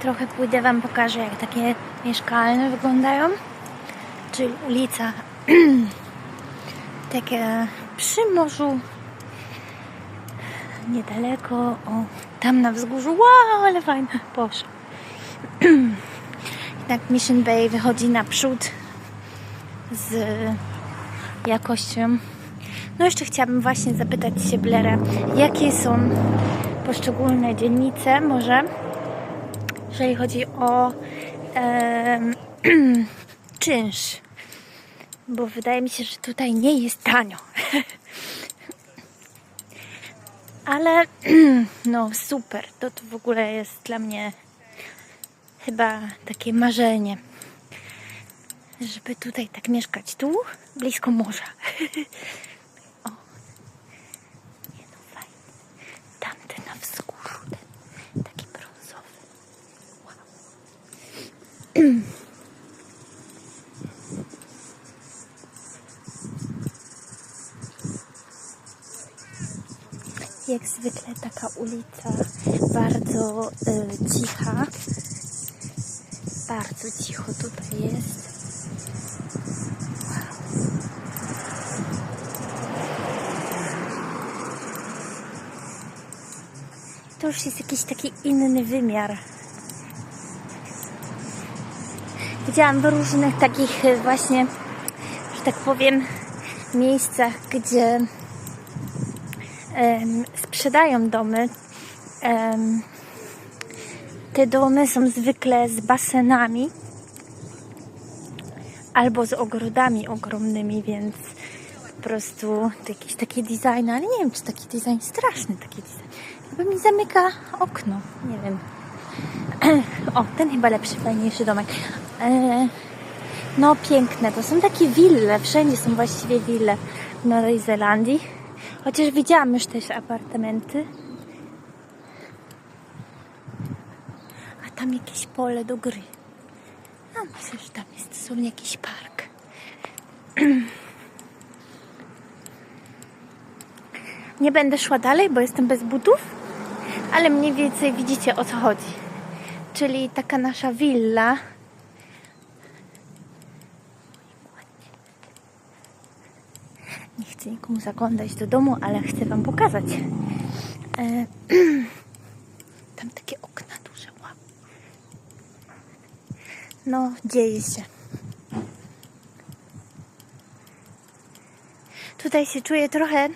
trochę pójdę Wam pokażę, jak takie mieszkalne wyglądają. Czyli ulica takie przy morzu niedaleko, o, tam na wzgórzu, wow, ale fajne, Boże. Jednak Mission Bay wychodzi naprzód z jakością. No jeszcze chciałabym właśnie zapytać się Blera, jakie są poszczególne dzielnice, może, jeżeli chodzi o czynsz. Bo wydaje mi się, że tutaj nie jest tanio. Ale no super, to, to w ogóle jest dla mnie chyba takie marzenie. Żeby tutaj tak mieszkać tu, blisko morza. o. Nie no fajnie. Tamten na wzgórzu, ten taki brązowy. Wow. Jak zwykle taka ulica bardzo y, cicha. Bardzo cicho tutaj jest. To już jest jakiś taki inny wymiar. Widziałam w różnych takich y, właśnie, że tak powiem, miejscach, gdzie sprzedają domy. Te domy są zwykle z basenami albo z ogrodami ogromnymi, więc po prostu jakiś taki design, ale nie wiem, czy taki design straszny, taki design. Chyba mi zamyka okno, nie wiem. O, ten chyba lepszy, fajniejszy domek. E, no piękne, to są takie wille, wszędzie są właściwie wille w Nowej Zelandii. Chociaż widziałam już też apartamenty. A tam jakieś pole do gry. No myślę, że tam jest dosłownie jakiś park. Nie będę szła dalej, bo jestem bez butów, ale mniej więcej widzicie o co chodzi. Czyli taka nasza willa. Nie chcę nikomu zaglądać do domu, ale chcę Wam pokazać. E, tam takie okna duże. Wow. No, dzieje się. Tutaj się czuję trochę.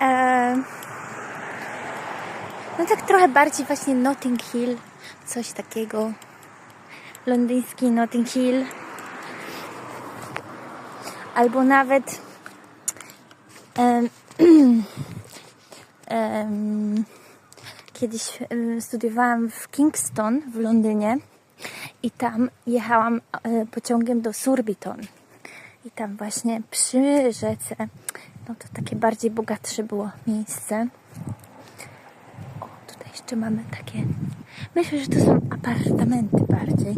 E, no tak trochę bardziej właśnie Notting Hill, coś takiego. Londyński Notting Hill. Albo nawet em, em, kiedyś studiowałam w Kingston w Londynie i tam jechałam e, pociągiem do Surbiton. I tam właśnie przy rzece, no to takie bardziej bogatsze było miejsce. O, tutaj jeszcze mamy takie. Myślę, że to są apartamenty bardziej.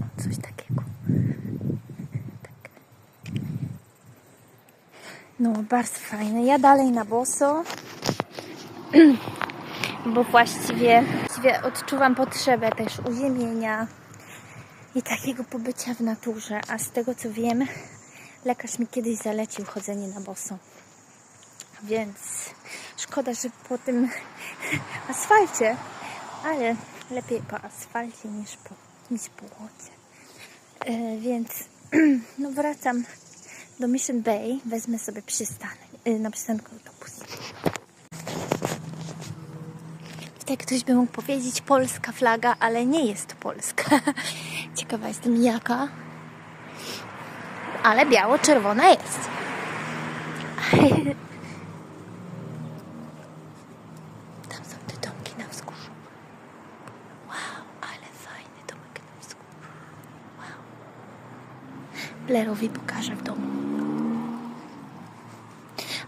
O, coś takiego. Tak. No, bardzo fajne. Ja dalej na boso, bo właściwie, właściwie odczuwam potrzebę też uziemienia i takiego pobycia w naturze. A z tego co wiem, lekarz mi kiedyś zalecił chodzenie na boso. Więc szkoda, że po tym asfalcie, ale lepiej po asfalcie niż po, niż po błocie. E, więc no wracam do Mission Bay, wezmę sobie przystanek, e, na przystanku autobus. Tutaj ktoś by mógł powiedzieć polska flaga, ale nie jest polska. Ciekawa jestem jaka. Ale biało-czerwona jest. Tam są te domki na wzgórzu. Wow, ale fajny domek na wzgórzu. Wow. Blerowi pokażę w domu.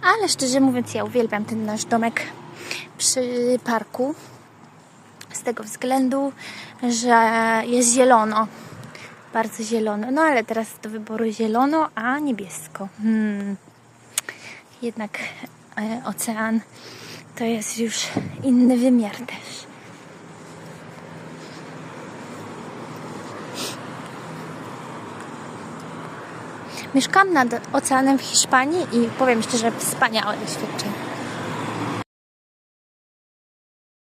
Ale szczerze mówiąc, ja uwielbiam ten nasz domek przy parku. Z tego względu, że jest zielono. Bardzo zielono. No ale teraz do wyboru zielono, a niebiesko. Hmm. Jednak e, ocean to jest już inny wymiar też. Mieszkam nad oceanem w Hiszpanii i powiem szczerze, wspaniałe doświadczenie.